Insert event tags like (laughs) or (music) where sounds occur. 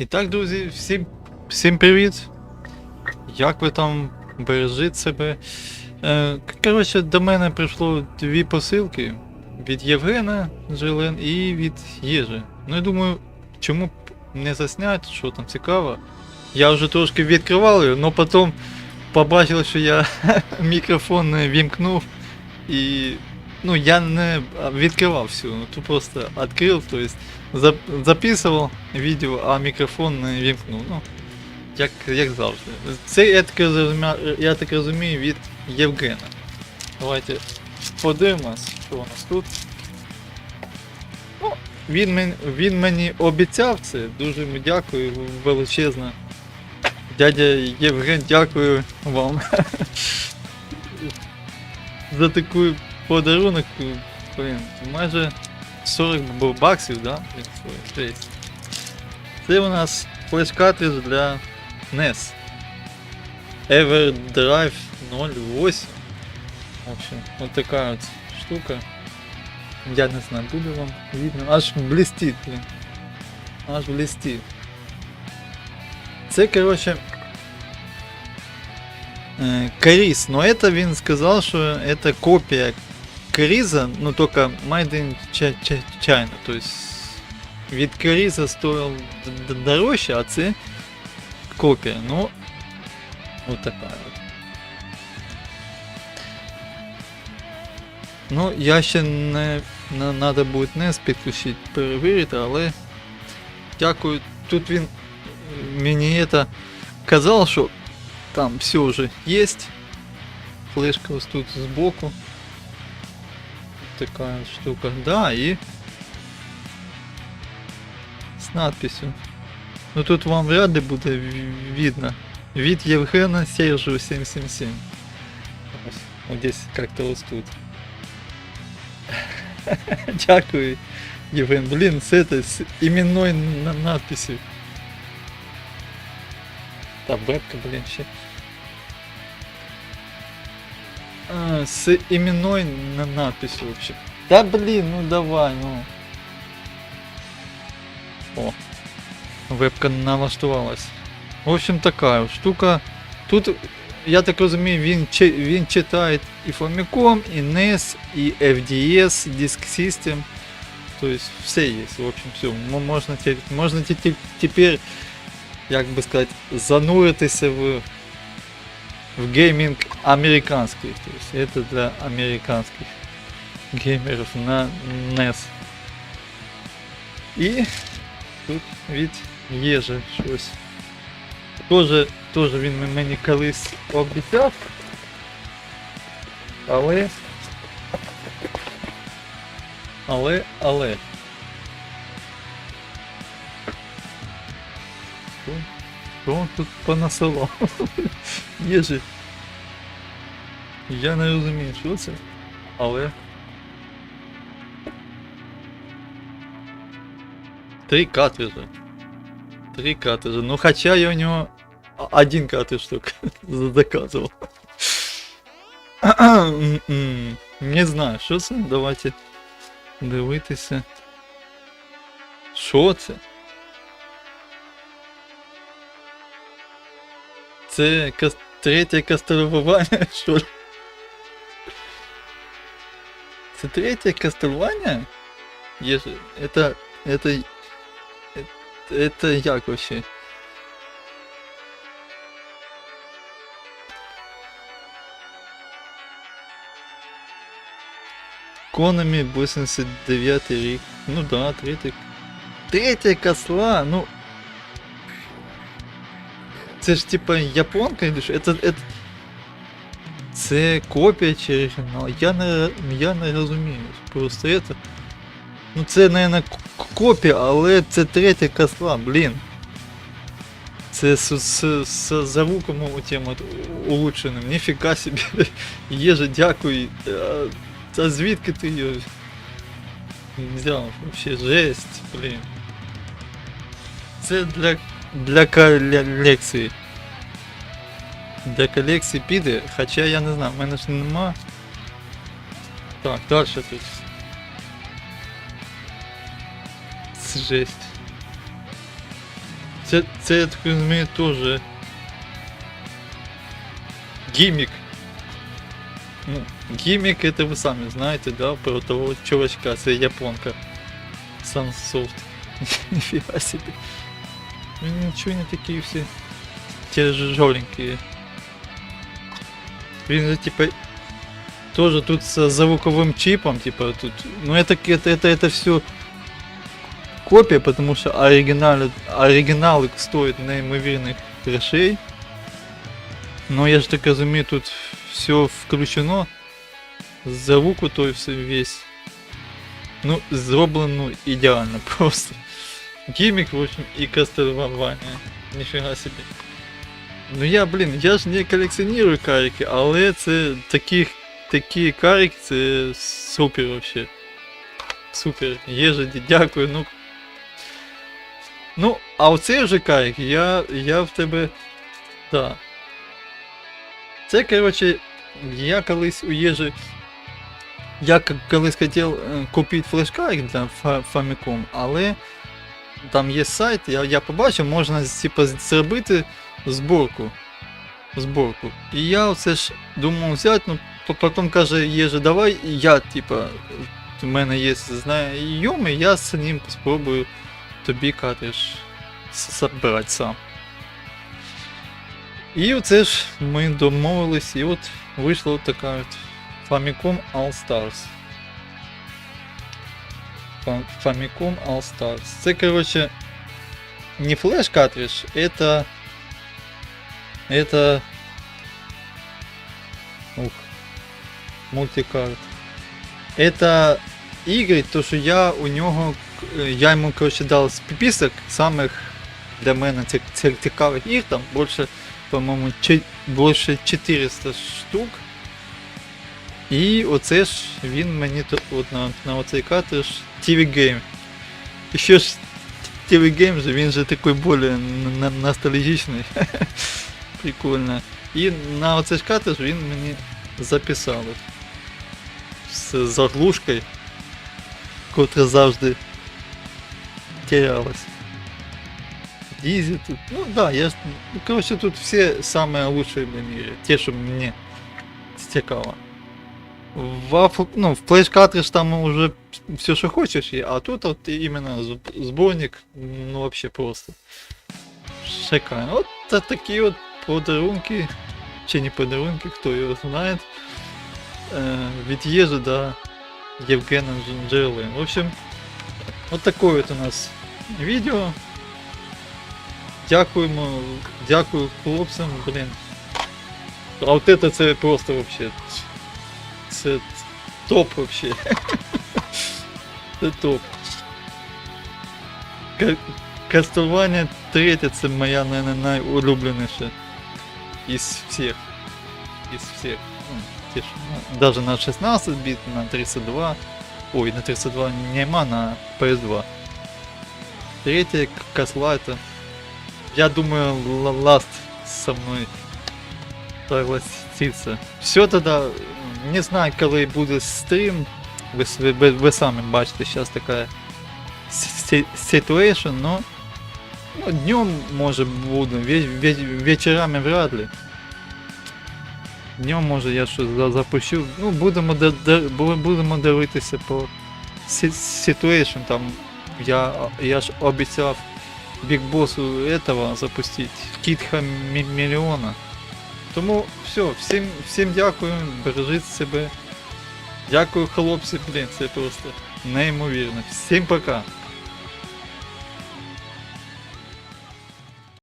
І так, друзі, всім, всім привіт. Як ви там бережіть себе? Е, коротше, до мене прийшло дві посилки від Євгена Жилен і від Єжи. Ну я думаю, чому б не засняти, що там цікаво. Я вже трошки відкривав його, але потім побачив, що я (laughs) мікрофон не вімкнув і. Ну, я не відкривав всю, ну тут просто відкрив, то есть зап- записував відео, а мікрофон не вімкнув. Ну, як, як завжди. Це я так, розумію, я так розумію від Євгена. Давайте подивимось, що у нас тут. Ну, він, мен, він мені обіцяв це, дуже йому дякую величезно. Дядя Євген, дякую вам (laughs) за таку подарунок. Блін, майже 40 б- баксів, да? Блін, слухай, жесть. Це у нас флеш-картридж для NES. EverDrive 08. В общем, вот такая вот штука. Я не знаю, буде вам видно. Аж блестит, блин. Аж блестит. Це, короче, э, Карис, но это він сказал, что это копия Кариза, но только made in Chi- Chi- China, то есть від Кариза стоїв д- д- дорожче, а це копія, ну, вот такая вот. Ну, я ще не, не надо буде NES підключити, перевірити, але дякую. Тут він е, мені это казав, що там все вже є. Флешка ось тут збоку. Такая вот штука. Да, и с надписью. Ну тут вам вряд ли буде в- видно. Від Євгена Сержу 777. Ось, Вот здесь как-то вот тут. (laughs) Дякую, Євген. Блін, з этой, з іменной на надписью. Та бебка, блін, ще. А, с именной на надписью вообще. Да блин, ну давай, ну. О. Вебка налаштувалась. В общем, такая вот штука. Тут, я так розумію, він, чи- він читає і Famicom, і NES, і FDS, Disk System. То есть все есть, в общем, все. Можна, те- можна те- те- тепер, як би сказати, зануритися в в гейминг американский. То есть это для американских геймеров на NES. І тут від Єжи щось. Тоже, тоже він м- мені колись обіцяв. Але. Але, але. Що? Що він тут понасилав? Єжи. Я не розумію, що це, але. Три картриджа. Три картриджа. Ну хоча я у нього о- один картридж только заказував. М-м. Не знаю, що це. Давайте дивитися. Що це? Це кас... третє кастрування, (laughs) що ли? Це третє кастрування? Є ж... Это... Это... Это як вообще? Конами 89 рік. Ну да, третє. Третє косла, ну. Це ж типа японка или що? Это, это... Це копія чи оригінал? Я не, я не розумію. Просто это. Ну це, наверное, к- копія, але це третя косла, блін. Це з, з, з звуком тим от улучшеним. Ніфіга собі. (laughs) Єже, дякую. А, Та звідки ти її взяв? Вообще жесть, блін. Це для, для колекції. Для колекції піде, хоча я не знаю, в мене ж нема. Так, далі тут. Це жесть. Це, це я так розумію, теж гіммік. Ну, гіммік это ви самі знаєте, да, про того чувачка, це японка. Sunsoft. (laughs) Нифига себе. Ну ничего не такие все тяжеленькие. Блин, это типа тоже тут с звуковым чипом, типа тут. Ну это это это, это все копия, потому что оригиналы, оригиналы стоят неимоверных грошей. Но я же так разумею, тут все включено. Звуку той все весь. Ну, зроблено ідеально (laughs) просто. Гімік, в общем, і кастрування. Ніфіга собі. Ну я, блін, я ж не колекціоную карики, але це такі, такі карики, це супер вообще. Супер. Єжаді, дякую, ну. Ну, а оцей вже карик, я, я в тебе. Да. Це, коротше, я колись у Єжи я колись хотів е, купити флешкарик для Famicom, але там є сайт, я, я побачив, можна типу, зробити зборку. Зборку. І я оце ж думав взяти, ну по- потім каже, Єжи, давай і я, типа, у мене є знайомий, я з ним спробую тобі картридж с- забирати сам. І оце ж ми домовились, і от вийшла от така от Famicom All Stars. Фа- Famicom All Stars. Це, короче, не флеш картридж, это... Это... Ух. Мультикарт. Это ігри, то що я у нього, е, я йому, короче, дав список самих для мене цих, цих цікавих ігр, там більше, по-моєму, чи- більше 400 штук. І оце ж він мені то- от на, на оцей картридж TV Game. І ще ж TV Game же, він же такий більш н- н- ностальгічний. (laughs) Прикольно. І на оцей ж картридж він мені записав. от. З заглушкою, котра завжди терялась. Дизель тут. Ну да, я ж- ну, короче, тут все самые лучшие в мире. Те, что мне цікаво. В, аф- ну, в Flash Cartridge там уже все, что хочешь, є, а тут вот именно зб- сборник, ну вообще просто шикарно. Вот та- такие вот подарунки, чи не подарунки, кто его знает, э, від Ежи до Евгена Джерли. В общем, вот такое вот у нас видео. Дякуємо, дякую хлопцям, блін. А от это це просто вообще. Це топ вообще. (laughs) Це топ. Ка- Кастування третє це моя, наверное, найулюбленіша із всіх. Із всіх. Ну, ті, що на- Даже на 16 біт, на 32. Ой, на 32 нема, на PS2. Третье косла это я думаю, Л- Ласт со мной согласится. Все тогда, м, не знаю, коли буде стрім. Ви, с- ви, ви, ви самі бачите, зараз така сі- ситуація, но ну, днем може буде, ве, ве, вечорами вряд ли. Днем може я щось за- запущу. Ну, будемо, де- де- бу- будемо дивитися по ситуацію, там я, я ж обіцяв Биг Боссу этого запустить Кітха мільйона. Тому все, всім, всім дякую, бережіть себе. Дякую, хлопці, блін, це просто неймовірно. Всім пока.